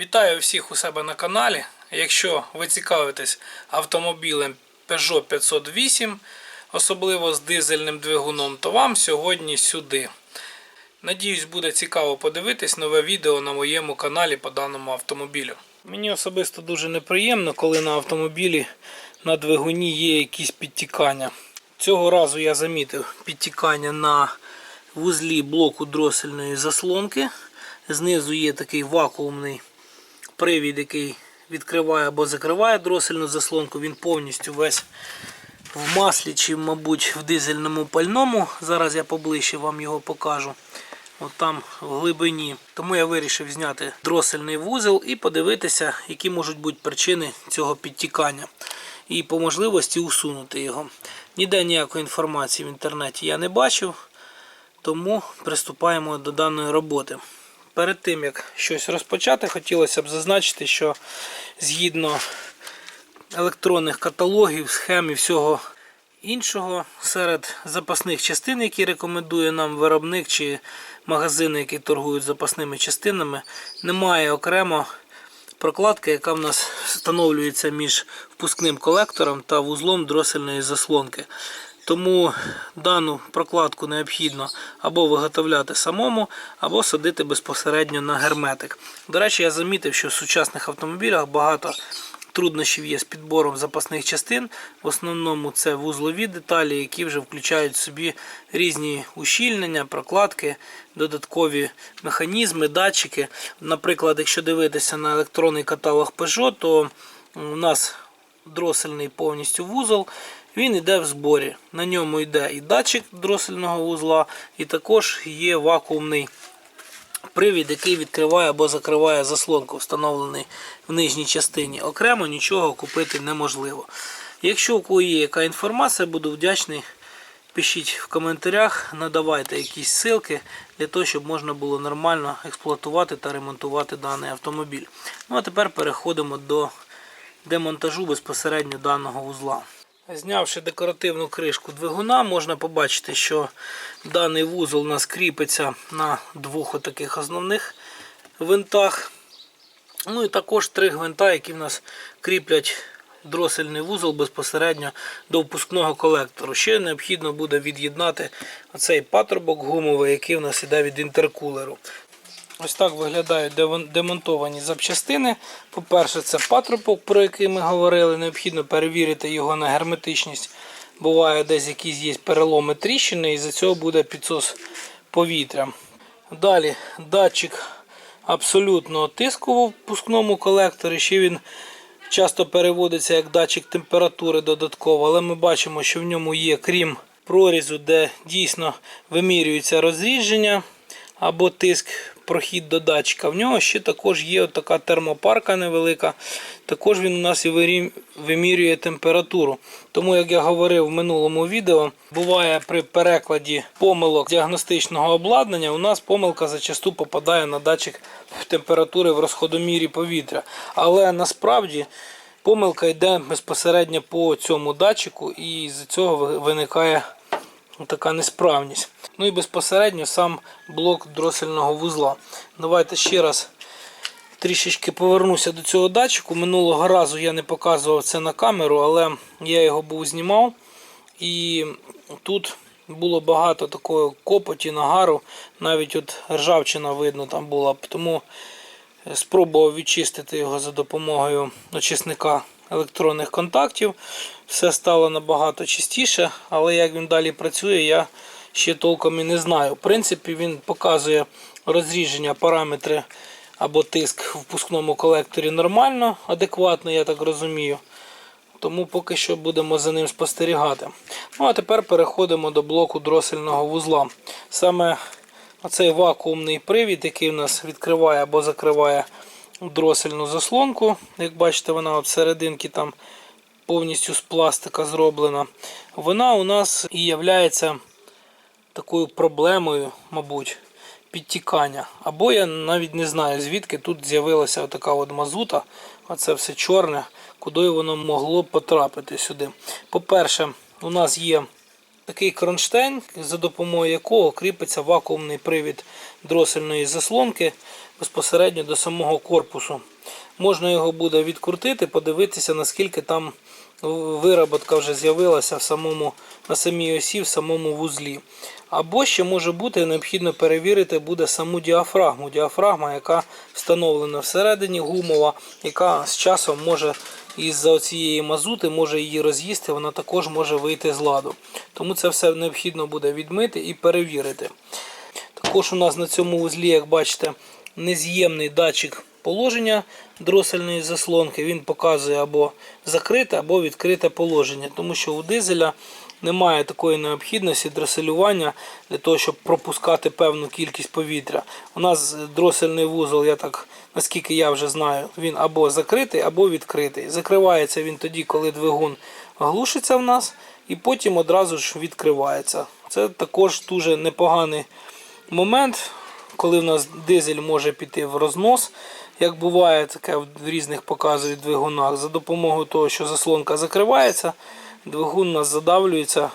Вітаю всіх у себе на каналі. Якщо ви цікавитесь автомобілем Peugeot 508, особливо з дизельним двигуном, то вам сьогодні сюди. Надіюсь, буде цікаво подивитись нове відео на моєму каналі по даному автомобілю. Мені особисто дуже неприємно, коли на автомобілі на двигуні є якісь підтікання. Цього разу я замітив підтікання на вузлі блоку дросельної заслонки. Знизу є такий вакуумний привід, який відкриває або закриває дросельну заслонку. Він повністю весь в маслі чи, мабуть, в дизельному пальному. Зараз я поближче вам його покажу. От там в глибині. Тому я вирішив зняти дросельний вузол і подивитися, які можуть бути причини цього підтікання. І по можливості усунути його. Ніде ніякої інформації в інтернеті я не бачив, тому приступаємо до даної роботи. Перед тим як щось розпочати, хотілося б зазначити, що згідно електронних каталогів, схем і всього іншого, серед запасних частин, які рекомендує нам виробник чи магазини, які торгують запасними частинами, немає окремо прокладки, яка в нас встановлюється між впускним колектором та вузлом дросельної заслонки. Тому дану прокладку необхідно або виготовляти самому, або садити безпосередньо на герметик. До речі, я замітив, що в сучасних автомобілях багато труднощів є з підбором запасних частин. В основному це вузлові деталі, які вже включають в собі різні ущільнення, прокладки, додаткові механізми, датчики. Наприклад, якщо дивитися на електронний каталог Peugeot, то у нас дросельний повністю вузол. Він йде в зборі. На ньому йде і датчик дросельного вузла, і також є вакуумний привід, який відкриває або закриває заслонку, встановлений в нижній частині. Окремо нічого купити неможливо. Якщо у кого є яка інформація, буду вдячний. Пишіть в коментарях, надавайте якісь ссылки для того, щоб можна було нормально експлуатувати та ремонтувати даний автомобіль. Ну а тепер переходимо до демонтажу безпосередньо даного вузла. Знявши декоративну кришку двигуна, можна побачити, що даний вузол у нас кріпиться на двох таких основних винтах. Ну і також три гвинта, які в нас кріплять дросельний вузол безпосередньо до впускного колектору. Ще необхідно буде від'єднати оцей патрубок гумовий, який в нас іде від інтеркулеру. Ось так виглядають демонтовані запчастини. По-перше, це патрубок, про який ми говорили. Необхідно перевірити його на герметичність. Буває десь якісь є переломи тріщини, і за цього буде підсос повітря. Далі датчик абсолютного тиску в впускному колекторі. Ще він часто переводиться як датчик температури додатково, але ми бачимо, що в ньому є, крім прорізу, де дійсно вимірюється розрідження або тиск, прохід до датчика. В нього ще також є така термопарка невелика. Також він у нас і вимірює температуру. Тому, як я говорив в минулому відео, буває при перекладі помилок діагностичного обладнання, у нас помилка зачасту попадає на датчик температури в розходомірі повітря. Але насправді помилка йде безпосередньо по цьому датчику, і з цього виникає така несправність. Ну і безпосередньо сам блок дросельного вузла. Давайте ще раз трішечки повернуся до цього датчику. Минулого разу я не показував це на камеру, але я його був знімав. І тут було багато такої копоті, нагару, навіть от ржавчина видно там була. Тому спробував відчистити його за допомогою очисника електронних контактів. Все стало набагато чистіше, але як він далі працює, я ще толком і не знаю. В принципі, він показує розріження параметри або тиск в впускному колекторі нормально, адекватно, я так розумію. Тому поки що будемо за ним спостерігати. Ну а тепер переходимо до блоку дросельного вузла. Саме оцей вакуумний привід, який у нас відкриває або закриває дросельну заслонку. Як бачите, вона от серединки там повністю з пластика зроблена. Вона у нас і являється такою проблемою, мабуть, підтікання. Або я навіть не знаю, звідки тут з'явилася така от мазута, оце все чорне, куди воно могло потрапити сюди. По-перше, у нас є такий кронштейн, за допомогою якого кріпиться вакуумний привід дросельної заслонки. безпосередньо до самого корпусу. Можна його буде відкрутити, подивитися, наскільки там вироботка вже з'явилася в самому, на самій осі, в самому вузлі. Або ще може бути необхідно перевірити буде саму діафрагму. Діафрагма, яка встановлена всередині гумова, яка з часом може із-за цієї мазути може її роз'їсти, вона також може вийти з ладу. Тому це все необхідно буде відмити і перевірити. Також у нас на цьому вузлі, як бачите, нез'ємний датчик положення дросельної заслонки. Він показує або закрите, або відкрите положення, тому що у дизеля немає такої необхідності дроселювання для того, щоб пропускати певну кількість повітря. У нас дросельний вузол, я так наскільки я вже знаю, він або закритий, або відкритий. Закривається він тоді, коли двигун глушиться в нас, і потім одразу ж відкривається. Це також дуже непоганий момент, коли в нас дизель може піти в рознос, як буває таке в різних показують двигунах, за допомогою того, що заслонка закривається, двигун у нас задавлюється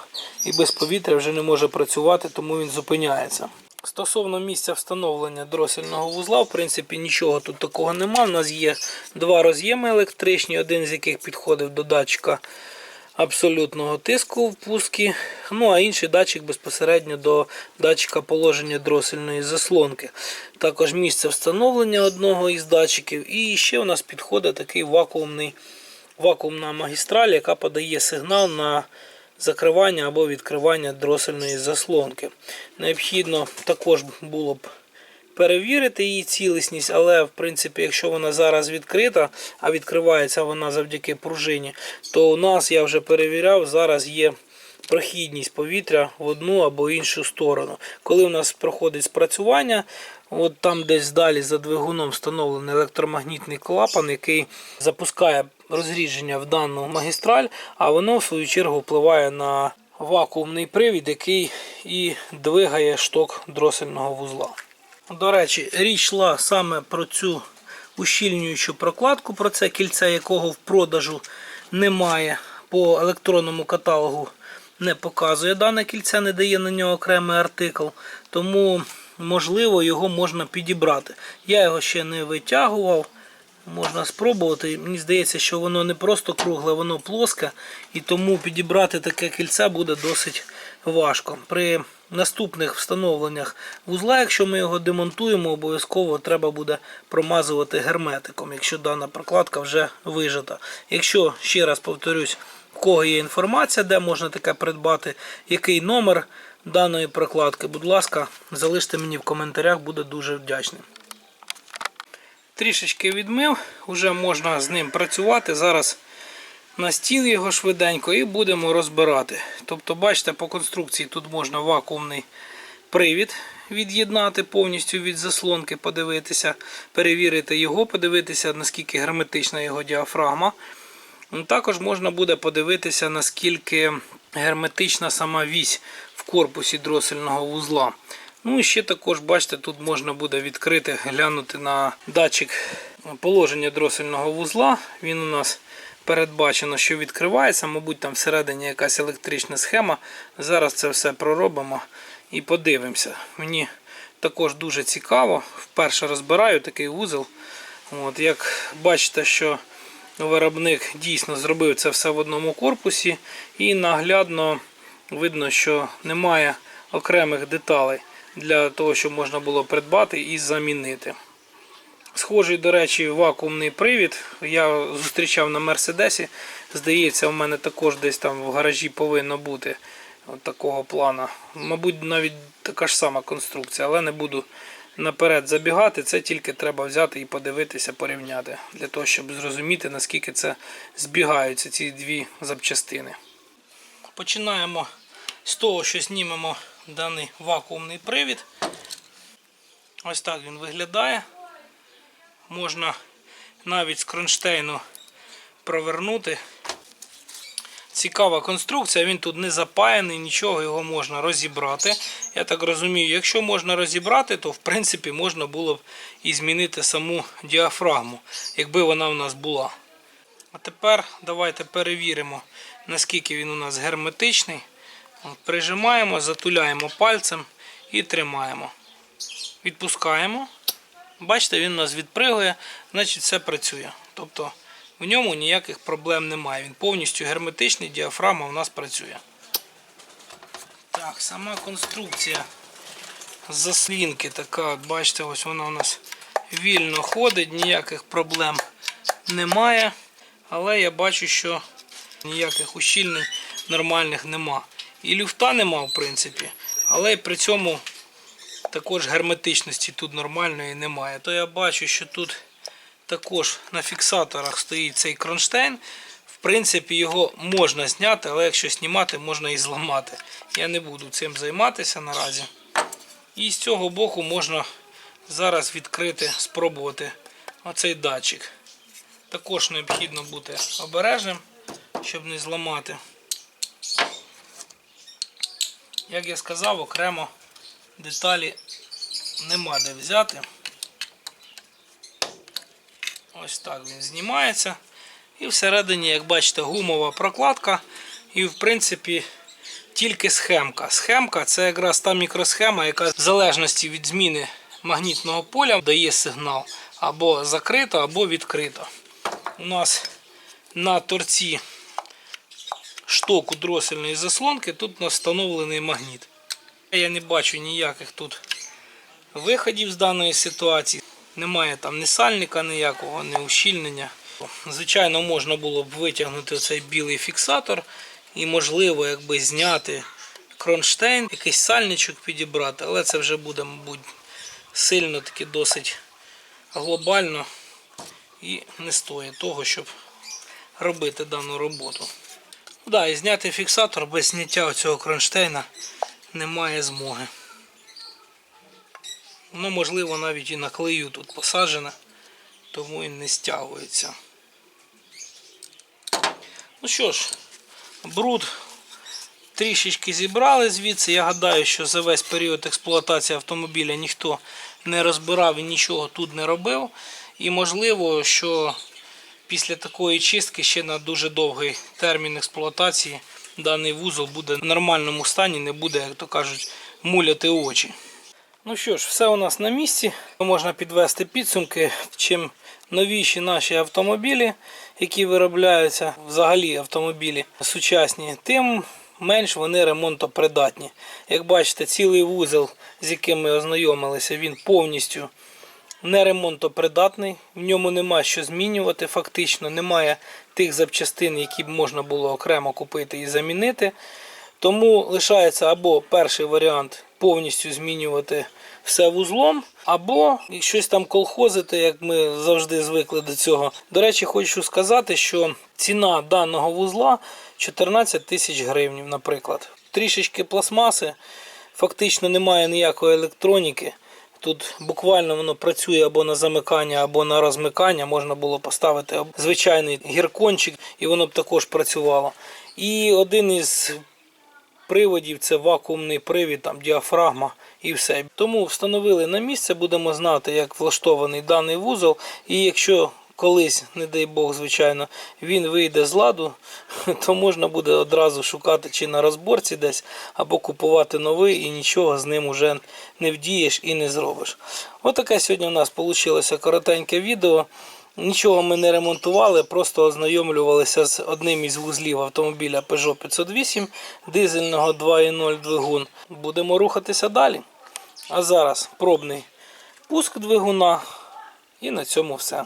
і без повітря вже не може працювати, тому він зупиняється. Стосовно місця встановлення дросельного вузла, в принципі, нічого тут такого нема. У нас є два роз'єми електричні, один з яких підходив до датчика абсолютного тиску в пускі, ну а інший датчик безпосередньо до датчика положення дросельної заслонки. Також місце встановлення одного із датчиків. І ще у нас підходить такий вакуумний, вакуумна магістраль, яка подає сигнал на закривання або відкривання дросельної заслонки. Необхідно також було б перевірити її цілісність, але в принципі, якщо вона зараз відкрита, а відкривається вона завдяки пружині, то у нас я вже перевіряв, зараз є прохідність повітря в одну або іншу сторону. Коли у нас проходить спрацювання, от там десь далі за двигуном встановлений електромагнітний клапан, який запускає розрідження в дану магістраль, а воно в свою чергу впливає на вакуумний привід, який і двигає шток дросельного вузла. До речі, річ йшла саме про цю ущільнюючу прокладку, про це кільце, якого в продажу немає. По електронному каталогу не показує дане кільце, не дає на нього окремий артикл. Тому, можливо, його можна підібрати. Я його ще не витягував. Можна спробувати. Мені здається, що воно не просто кругле, воно плоске. І тому підібрати таке кільце буде досить важко. При наступних встановленнях вузла, якщо ми його демонтуємо, обов'язково треба буде промазувати герметиком, якщо дана прокладка вже вижата. Якщо, ще раз повторюсь, в кого є інформація, де можна таке придбати, який номер даної прокладки, будь ласка, залиште мені в коментарях, буду дуже вдячний. Трішечки відмив, вже можна з ним працювати. Зараз на стіл його швиденько і будемо розбирати. Тобто, бачите, по конструкції тут можна вакуумний привід від'єднати повністю від заслонки, подивитися, перевірити його, подивитися, наскільки герметична його діафрагма. Ну, Також можна буде подивитися, наскільки герметична сама вісь в корпусі дросельного вузла. Ну і ще також, бачите, тут можна буде відкрити, глянути на датчик положення дросельного вузла. Він у нас передбачено, що відкривається, мабуть, там всередині якась електрична схема. Зараз це все проробимо і подивимося. Мені також дуже цікаво. Вперше розбираю такий вузол. От, Як бачите, що виробник дійсно зробив це все в одному корпусі, і наглядно видно, що немає окремих деталей для того, щоб можна було придбати і замінити. Схожий, до речі, вакуумний привід. Я зустрічав на Мерседесі. Здається, у мене також десь там в гаражі повинно бути от такого плана. Мабуть, навіть така ж сама конструкція, але не буду наперед забігати. Це тільки треба взяти і подивитися, порівняти, для того, щоб зрозуміти, наскільки це збігаються ці дві запчастини. Починаємо з того, що знімемо даний вакуумний привід. Ось так він виглядає. Можна навіть з кронштейну провернути. Цікава конструкція, він тут не запаяний, нічого його можна розібрати. Я так розумію, якщо можна розібрати, то в принципі можна було б і змінити саму діафрагму, якби вона в нас була. А тепер давайте перевіримо, наскільки він у нас герметичний. Прижимаємо, затуляємо пальцем і тримаємо. Відпускаємо. Бачите, він у нас відпригує, значить все працює. Тобто в ньому ніяких проблем немає. Він повністю герметичний, діафрагма у нас працює. Так, сама конструкція заслінки така, от бачите, ось вона у нас вільно ходить, ніяких проблем немає. Але я бачу, що ніяких ущільнень нормальних нема. І люфта нема, в принципі, але при цьому також герметичності тут нормальної немає. То я бачу, що тут також на фіксаторах стоїть цей кронштейн. В принципі, його можна зняти, але якщо знімати, можна і зламати. Я не буду цим займатися наразі. І з цього боку можна зараз відкрити, спробувати оцей датчик. Також необхідно бути обережним, щоб не зламати. Як я сказав, окремо деталі нема де взяти. Ось так він знімається. І всередині, як бачите, гумова прокладка. І в принципі тільки схемка. Схемка це якраз та мікросхема, яка в залежності від зміни магнітного поля дає сигнал або закрито, або відкрито. У нас на торці штоку дросельної заслонки тут встановлений магніт. Я не бачу ніяких тут виходів з даної ситуації. Немає там ні сальника ніякого, ні ущільнення. Звичайно, можна було б витягнути цей білий фіксатор і, можливо, якби зняти кронштейн, якийсь сальничок підібрати, але це вже буде, мабуть, сильно таки досить глобально і не стоїть того, щоб робити дану роботу. Да, і зняти фіксатор без зняття цього кронштейна немає змоги. Воно, можливо, навіть і на клею тут посаджене, тому і не стягується. Ну що ж, бруд трішечки зібрали звідси. Я гадаю, що за весь період експлуатації автомобіля ніхто не розбирав і нічого тут не робив. І можливо, що після такої чистки ще на дуже довгий термін експлуатації даний вузол буде в нормальному стані, не буде, як то кажуть, муляти очі. Ну що ж, все у нас на місці. Можна підвести підсумки. Чим новіші наші автомобілі, які виробляються, взагалі автомобілі сучасні, тим менш вони ремонтопридатні. Як бачите, цілий вузол, з яким ми ознайомилися, він повністю не ремонтопридатний. В ньому нема що змінювати, фактично немає тих запчастин, які б можна було окремо купити і замінити. Тому лишається або перший варіант повністю змінювати все вузлом, або щось там колхозити, як ми завжди звикли до цього. До речі, хочу сказати, що ціна даного вузла 14 тисяч гривень, наприклад. Трішечки пластмаси, фактично немає ніякої електроніки. Тут буквально воно працює або на замикання, або на розмикання. Можна було поставити звичайний гіркончик, і воно б також працювало. І один із приводів це вакуумний привід, там діафрагма і все. Тому встановили на місце, будемо знати, як влаштований даний вузол. І якщо колись, не дай Бог, звичайно, він вийде з ладу, то можна буде одразу шукати чи на розборці десь, або купувати новий і нічого з ним уже не вдієш і не зробиш. Отаке сьогодні у нас вийшло коротеньке відео. Нічого ми не ремонтували, просто ознайомлювалися з одним із вузлів автомобіля Peugeot 508 дизельного 2.0 двигун. Будемо рухатися далі. А зараз пробний пуск двигуна. І на цьому все.